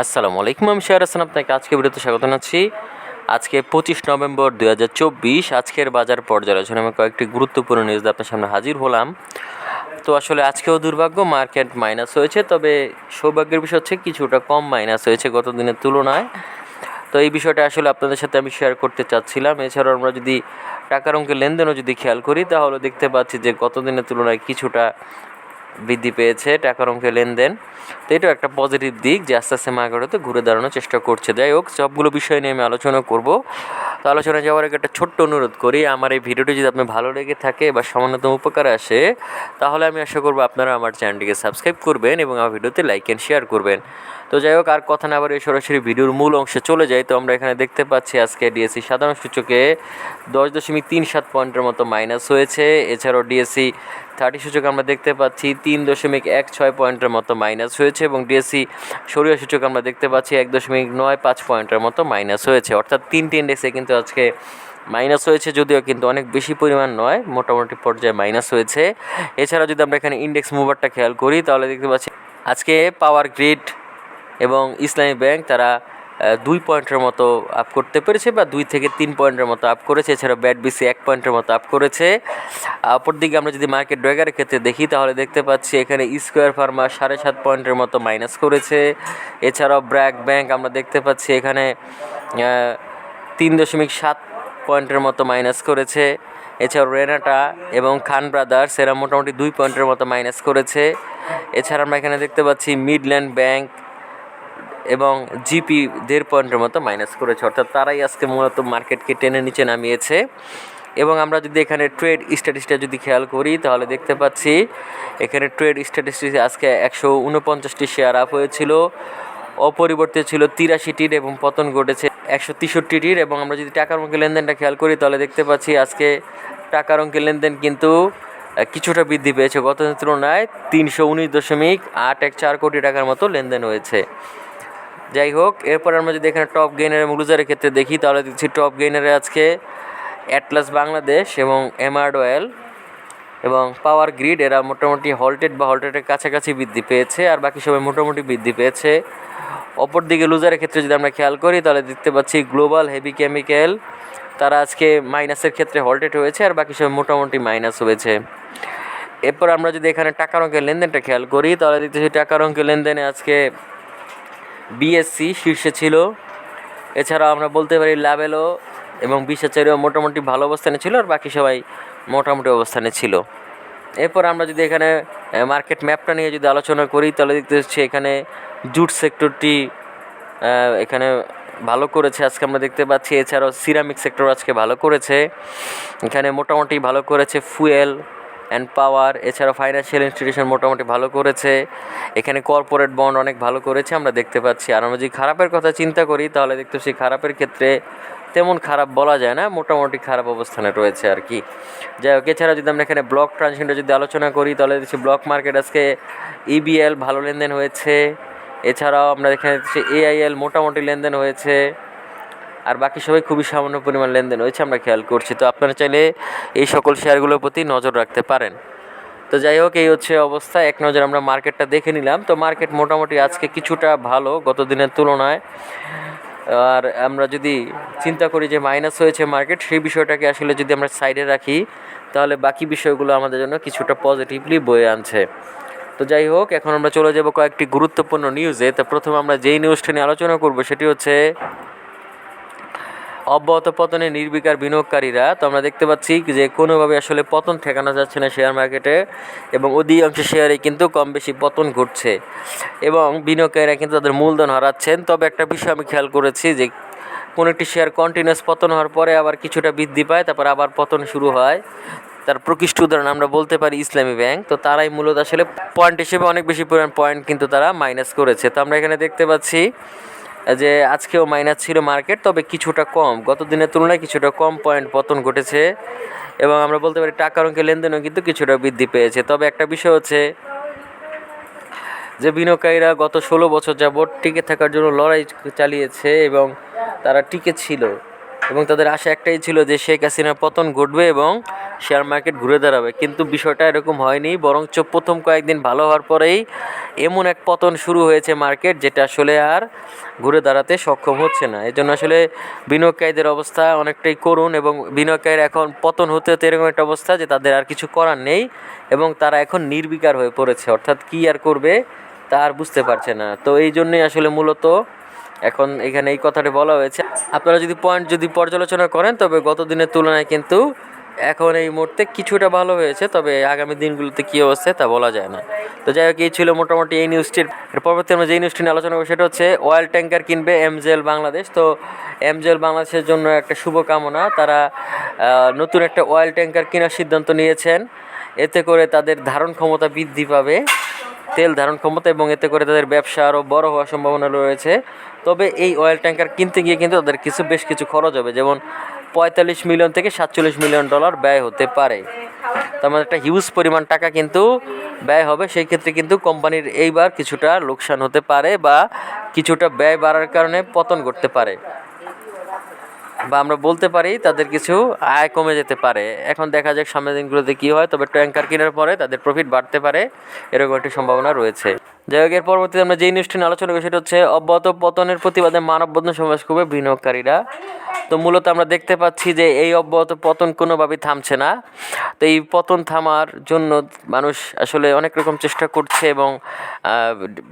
আসসালামু আলাইকুম, আমি শেয়ার হাসান, আপনাকে আজকে ভিডিওতে স্বাগত জানাচ্ছি। আজকে পঁচিশ নভেম্বর দু হাজার চব্বিশ, আজকের বাজার পর্যালোচনা আমি কয়েকটি গুরুত্বপূর্ণ নিউজ আপনার সামনে হাজির হলাম। তো আসলে আজকেও দুর্ভাগ্য মার্কেট মাইনাস হয়েছে, তবে সৌভাগ্যের বিষয় হচ্ছে কিছুটা কম মাইনাস হয়েছে গত দিনের তুলনায়। তো এই বিষয়টা আসলে আপনাদের সাথে আমি শেয়ার করতে চাচ্ছিলাম। এছাড়াও আমরা যদি টাকার অঙ্কের লেনদেনও যদি খেয়াল করি, তাহলে দেখতে পাচ্ছি যে গত দিনের তুলনায় কিছুটা বৃদ্ধি পেয়েছে টাকার অঙ্কের লেনদেন। তো এটাও একটা পজিটিভ দিক যে আস্তে আস্তে মার্কেটে ঘুরে দাঁড়ানোর চেষ্টা করছে। যাই হোক, সবগুলো বিষয় নিয়ে আমি আলোচনা করব। তো আলোচনা যাওয়ার আগে একটা ছোট্ট অনুরোধ করি, আমার এই ভিডিওটি যদি আপনার ভালো লেগে থাকে বা সামান্যতম উপকার আসে, তাহলে আমি আশা করব আপনারা আমার চ্যানেলটিকে সাবস্ক্রাইব করবেন এবং আমার ভিডিওতে লাইক অ্যান্ড শেয়ার করবেন। তো যাই হোক, আর কথা না বাড়িয়ে সরাসরি ভিডিওর মূল অংশে চলে যাই। তো আমরা এখানে দেখতে পাচ্ছি আজকে ডিএসসি সাধারণ সূচকে দশ দশমিক তিন সাত পয়েন্টের মতো মাইনাস হয়েছে। এছাড়াও ডিএসসি থার্টি সূচক আমরা দেখতে পাচ্ছি তিন দশমিক এক ছয় পয়েন্টের মতো মাইনাস হয়েছে এবং ডিএসসি সরিয়া সূচক আমরা দেখতে পাচ্ছি এক দশমিক নয় পাঁচ পয়েন্টের মতো মাইনাস হয়েছে। অর্থাৎ তিনটি ইন্ডেক্সে কিন্তু আজকে মাইনাস হয়েছে, যদিও কিন্তু অনেক বেশি পরিমাণ নয়, মোটামুটি পর্যায়ে মাইনাস হয়েছে। এছাড়া যদি আমরা এখানে ইন্ডেক্স মুভারটা খেয়াল করি, তাহলে দেখতে পাচ্ছি আজকে পাওয়ার গ্রিড এবং ইসলামী ব্যাংক তারা দুই পয়েন্টের মতো আপ করতে পেরেছে বা দুই থেকে তিন পয়েন্টের মতো আপ করেছে। এছাড়া ব্যাট বিসি এক পয়েন্টের মতো আপ করেছে। অপরদিকে আমরা যদি মার্কেট ড্রাগারের ক্ষেত্রে দেখি, তাহলে দেখতে পাচ্ছি এখানে স্কোয়ার ফার্মা সাড়ে সাত পয়েন্টের মতো মাইনাস করেছে। এছাড়াও ব্র্যাক ব্যাংক আমরা দেখতে পাচ্ছি এখানে তিন দশমিক সাত পয়েন্টের মতো মাইনাস করেছে। এছাড়াও রেনাটা এবং খান ব্রাদার্স এরা মোটামুটি দুই পয়েন্টের মতো মাইনাস করেছে। এছাড়া আমরা এখানে দেখতে পাচ্ছি মিডল্যান্ড ব্যাংক এবং জিপি দেড় পয়েন্টের মতো মাইনাস করেছে। অর্থাৎ তারাই আজকে মূলত মার্কেটকে টেনে নিচে নামিয়েছে। এবং আমরা যদি এখানে ট্রেড স্ট্যাটিসটা যদি খেয়াল করি, তাহলে দেখতে পাচ্ছি এখানে ট্রেড স্ট্যাটিস্টিক্স আজকে একশো উনপঞ্চাশটি শেয়ার আপ হয়েছিল। অপরিবর্তিত ছিল তিরাশিটির এবং পতন ঘটেছে একশো তেষট্টিটির। এবং আমরা যদি টাকার অঙ্কের লেনদেনটা খেয়াল করি, তাহলে দেখতে পাচ্ছি আজকে টাকার অঙ্কের লেনদেন কিন্তু কিছুটা বৃদ্ধি পেয়েছে। গত তুলনায় তিনশো উনিশ দশমিক আট এক চার কোটি টাকার মতো লেনদেন হয়েছে। যাই হোক, এরপর আমরা যদি এখানে টপ গেইনার এবং লুজারের ক্ষেত্রে দেখি, তাহলে দেখছি টপ গেইনারে আজকে অ্যাটলাস বাংলাদেশ এবং এমার্ড অয়েল এবং পাওয়ার গ্রিড এরা মোটামুটি হল্টেড বা হল্টেডের কাছাকাছি বৃদ্ধি পেয়েছে আর বাকি সবাই মোটামুটি বৃদ্ধি পেয়েছে। অপরদিকে লুজারের ক্ষেত্রে যদি আমরা খেয়াল করি, তাহলে দেখতে পাচ্ছি গ্লোবাল হেভি কেমিক্যাল তারা আজকে মাইনাসের ক্ষেত্রে হল্টেড হয়েছে আর বাকি সবাই মোটামুটি মাইনাস হয়েছে। এরপর আমরা যদি এখানে টাকার অঙ্কের লেনদেনটা খেয়াল করি, তাহলে দেখতেছি টাকার অঙ্কের লেনদেনে আজকে বিএসসি শীর্ষে ছিল। এছাড়াও আমরা বলতে পারি ল্যাবেলও এবং বিশাচারিও মোটামুটি ভালো অবস্থানে ছিল আর বাকি সবাই মোটামুটি অবস্থানে ছিল। এরপর আমরা যদি এখানে মার্কেট ম্যাপটা নিয়ে যদি আলোচনা করি, তাহলে দেখতে হচ্ছে এখানে জুট সেক্টরটি এখানে ভালো করেছে। আজকে আমরা দেখতে পাচ্ছি, এছাড়াও সিরামিক সেক্টর আজকে ভালো করেছে। এখানে মোটামুটি ভালো করেছে ফুয়েল অ্যান্ড পাওয়ার এছাড়া ফাইন্যান্সিয়াল ইনস্টিটিউশন মোটামুটি ভালো করেছে। এখানে কর্পোরেট বন্ড অনেক ভালো করেছে, আমরা দেখতে পাচ্ছি। আর আমরা যদি খারাপের কথা চিন্তা করি, তাহলে দেখতে পাচ্ছি খারাপের ক্ষেত্রে তেমন খারাপ বলা যায় না, মোটামুটি খারাপ অবস্থানে রয়েছে আর কি। যাই হোক এছাড়া যদি আমরা এখানে ব্লক ট্রানজিশনটা যদি আলোচনা করি, তাহলে দেখছি ব্লক মার্কেট আজকে ইবিএল ভালো লেনদেন হয়েছে। এছাড়াও আমরা এখানে এআইএল মোটামুটি লেনদেন হয়েছে। আর বাকি সবাই খুবই সামান্য পরিমাণ লেনদেন হয়েছে, আমরা খেয়াল করছি। তো আপনারা চাইলে এই সকল শেয়ারগুলোর প্রতি নজর রাখতে পারেন। তো যাই হোক, এই হচ্ছে অবস্থা। এক নজর আমরা মার্কেটটা দেখে নিলাম। তো মার্কেট মোটামুটি আজকে কিছুটা ভালো, গত দিনের তুলনায়। আর আমরা যদি চিন্তা করি যে মাইনাস হয়েছে মার্কেট সেই বিষয়টাকে আসলে যদি আমরা সাইডে রাখি, তাহলে বাকি বিষয়গুলো আমাদের জন্য কিছুটা পজিটিভলি বয়ে আনছে। তো যাই হোক, এখন আমরা চলে যাব কয়েকটি গুরুত্বপূর্ণ নিউজে তো প্রথমে আমরা যেই নিউজটা নিয়ে আলোচনা করব, সেটি হচ্ছে অব্যাহত পতনে নির্বিকার বিনিয়োগকারীরা, তো আমরা দেখতে পাচ্ছি যে কোনোভাবে আসলে পতন ঠেকানো যাচ্ছে না শেয়ার মার্কেটে এবং অধিকাংশ শেয়ারে কিন্তু কম বেশি পতন ঘটছে এবং বিনিয়োগকারীরা কিন্তু তাদের মূলধন হারাচ্ছেন। তবে একটা বিষয় আমি খেয়াল করেছি যে কোনো একটি শেয়ার কন্টিনিউয়াস পতন হওয়ার পরে আবার কিছুটা বৃদ্ধি পায়, তারপর আবার পতন শুরু হয়। তার প্রকৃষ্ট উদাহরণ আমরা বলতে পারি ইসলামী ব্যাংক, তো তারাই মূলত আসলে পয়েন্ট হিসেবে অনেক বেশি পরিমাণ পয়েন্ট কিন্তু তারা মাইনাস করেছে। তো আমরা এখানে দেখতে পাচ্ছি যে আজকেও মাইনাস ছিল মার্কেট তবে কিছুটা কম। গত দিনের তুলনায় কিছুটা কম পয়েন্ট পতন ঘটেছে এবং আমরা বলতে পারি টাকার অঙ্কের লেনদেনও কিন্তু কিছুটা বৃদ্ধি পেয়েছে। তবে একটা বিষয় হচ্ছে যে বিনিয়োগকারীরা গত ষোলো বছর যাবৎ টিকে থাকার জন্য লড়াই চালিয়েছে এবং তারা টিকে ছিল। এবং তাদের আশা একটাই ছিল যে শেখ হাসিনার পতন ঘটবে এবং শেয়ার মার্কেট ঘুরে দাঁড়াবে। কিন্তু বিষয়টা এরকম হয়নি, বরঞ্চ প্রথম কয়েকদিন ভালো হওয়ার পরেই এমন এক পতন শুরু হয়েছে মার্কেট যেটা আসলে আর ঘুরে দাঁড়াতে সক্ষম হচ্ছে না। এই জন্য আসলে বিনিয়োগকারীদের অবস্থা অনেকটাই করুণ এবং বিনিয়োগকারীর এখন পতন হতে হতে এরকম একটা অবস্থা যে তাদের আর কিছু করার নেই এবং তারা এখন নির্বিকার হয়ে পড়েছে। অর্থাৎ কী আর করবে তা আর বুঝতে পারছে না। তো এই জন্যই আসলে মূলত এখন এখানে এই কথাটি বলা হয়েছে। আপনারা যদি পয়েন্ট যদি পর্যালোচনা করেন, তবে গত দিনের তুলনায় কিন্তু এখন এই মুহূর্তে কিছুটা ভালো হয়েছে, তবে আগামী দিনগুলোতে কী অবস্থা তা বলা যায় না। তো যাই হোক, এই ছিল মোটামুটি এই নিউজটির পরবর্তী আমরা যেই নিউজটি নিয়ে আলোচনা করব, সেটা হচ্ছে অয়েল ট্যাঙ্কার কিনবে এমজেল বাংলাদেশ তো এমজেল বাংলাদেশের জন্য একটা শুভকামনা, তারা নতুন একটা অয়েল ট্যাঙ্কার কেনার সিদ্ধান্ত নিয়েছেন। এতে করে তাদের ধারণ ক্ষমতা বৃদ্ধি পাবে। তেল ধারণ ক্ষমতা এবং এতে করে তাদের ব্যবসা আরও বড় হওয়ার সম্ভাবনা রয়েছে। তবে এই অয়েল ট্যাঙ্কার কিনতে গিয়ে কিন্তু তাদের কিছু, বেশ কিছু খরচ হবে। যেমন পঁয়তাল্লিশ মিলিয়ন থেকে সাতচল্লিশ মিলিয়ন ডলার ব্যয় হতে পারে। তার মানে একটা হিউজ পরিমাণ টাকা কিন্তু ব্যয় হবে। সেই ক্ষেত্রে কিন্তু কোম্পানির এইবার কিছুটা লোকসান হতে পারে বা কিছুটা ব্যয় বাড়ার কারণে পতন ঘটতে পারে। বা আমরা বলতে পারি তাদের কিছু আয় কমে যেতে পারে। এখন দেখা যাক সামনের দিনগুলোতে কী হয়, তবে ট্যাঙ্কার কেনার পরে তাদের প্রফিট বাড়তে পারে, এরকম একটি সম্ভাবনা রয়েছে। যাই হোক, এর পরবর্তীতে আমরা যেই নিউজটি আলোচনা করি, সেটা হচ্ছে অব্যাহত পতনের প্রতিবাদে মানববন্ধন সমাবেশ করবে বিনিয়োগকারীরা। তো মূলত আমরা দেখতে পাচ্ছি যে এই অব্যাহত পতন কোনোভাবেই থামছে না। তো এই পতন থামার জন্য মানুষ আসলে অনেক রকম চেষ্টা করছে এবং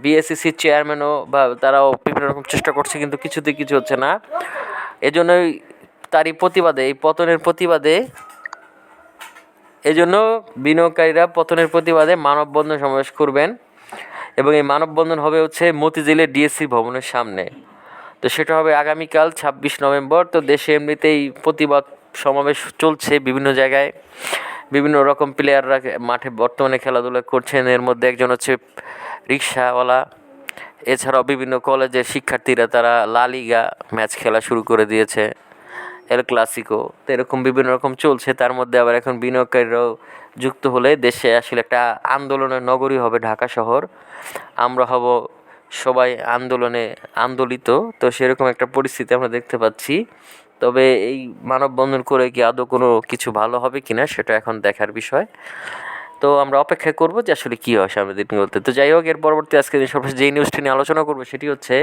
বিএসসিসির চেয়ারম্যানও বা তারাও বিভিন্ন রকম চেষ্টা করছে, কিন্তু কিছুতেই কিছু হচ্ছে না। এজন্যই তারই প্রতিবাদে, এই পতনের প্রতিবাদে, এজন্য বিনিয়োগকারীরা পতনের প্রতিবাদে মানববন্ধন সমাবেশ করবেন এবং এই মানববন্ধন হবে হচ্ছে মতিঝিলের ডিএসসি ভবনের সামনে। তো সেটা হবে আগামীকাল, ছাব্বিশ নভেম্বর। তো দেশে এমনিতেই প্রতিবাদ সমাবেশ চলছে বিভিন্ন জায়গায়। বিভিন্ন রকম প্লেয়াররা মাঠে বর্তমানে খেলাধুলা করছেন। এর মধ্যে একজন হচ্ছে রিক্সাওয়ালা। এছাড়াও বিভিন্ন কলেজের শিক্ষার্থীরা তারা লা লিগা ম্যাচ খেলা শুরু করে দিয়েছে, এল ক্লাসিকো। তো এরকম বিভিন্ন রকম চলছে, তার মধ্যে আবার এখন বিনিয়োগকারীরাও যুক্ত হলে দেশে আসলে একটা আন্দোলনের নগরী হবে ঢাকা শহর। আমরা হব সবাই আন্দোলনে আন্দোলিত, তো সেরকম একটা পরিস্থিতি আমরা দেখতে পাচ্ছি। তবে এই মানববন্ধন করে কি আদৌ কোনো কিছু ভালো হবে কিনা সেটা এখন দেখার বিষয়। তো আমরা অপেক্ষা করব যে আসলে কী হয় সামনের দিনগুলোতে। তো যাই হোক, এর পরবর্তী আজকে সর্বশেষ যেই নিউজটি নিয়ে আলোচনা করব সেটি হচ্ছে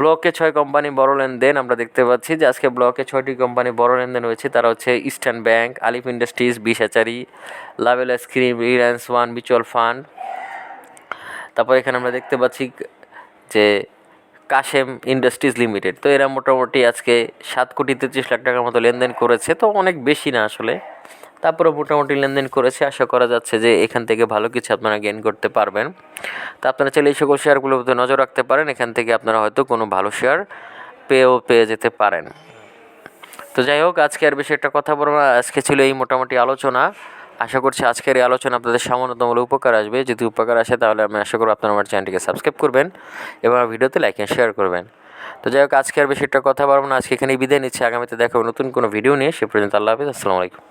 ব্লকে ছয় কোম্পানি বড় লেনদেন। আমরা দেখতে পাচ্ছি যে আজকে ব্লকে ছয়টি কোম্পানি বড় লেনদেন হয়েছে। তারা হচ্ছে Eastern bank Alif industries বিশাচারি Lovello ice cream Reliance one mutual fund তারপর এখানে আমরা দেখতে পাচ্ছি যে কাশেম ইন্ডাস্ট্রিজ লিমিটেড তো এরা মোটামুটি আজকে সাত কোটি তেত্রিশ লাখ টাকার মতো লেনদেন করেছে। তো অনেক বেশি না আসলে। তারপরে মোটামুটি লেনদেন করেছে। আশা করা যাচ্ছে যে এখান থেকে ভালো কিছু আপনারা গেইন করতে পারবেন। তা আপনারা চাইলে এই সকল শেয়ারগুলোর প্রতি নজর রাখতে পারেন। এখান থেকে আপনারা হয়তো কোনো ভালো শেয়ার পেয়েও পেয়ে যেতে পারেন। তো যাই হোক, আজকে আর বেশি একটা কথা বলব না। আজকে ছিল এই মোটামুটি আলোচনা। আশা করছি আজকের এই আলোচনা আপনাদের সামান্যতম উপকার আসবে। যদি উপকার আসে তাহলে আমি আশা করব আপনারা আমার চ্যানেলটিকে সাবস্ক্রাইব করবেন এবং আমার ভিডিওতে লাইক এন্ড শেয়ার করবেন। তো যাই হোক, আজকে আর বেশি একটা কথা বলব না। আজকে এখানেই বিদায় নিচ্ছি। আগামীতে দেখা হবে নতুন কোনো ভিডিও নিয়ে। সে পর্যন্ত আল্লাহ হাফিজ। আসসালামু আলাইকুম।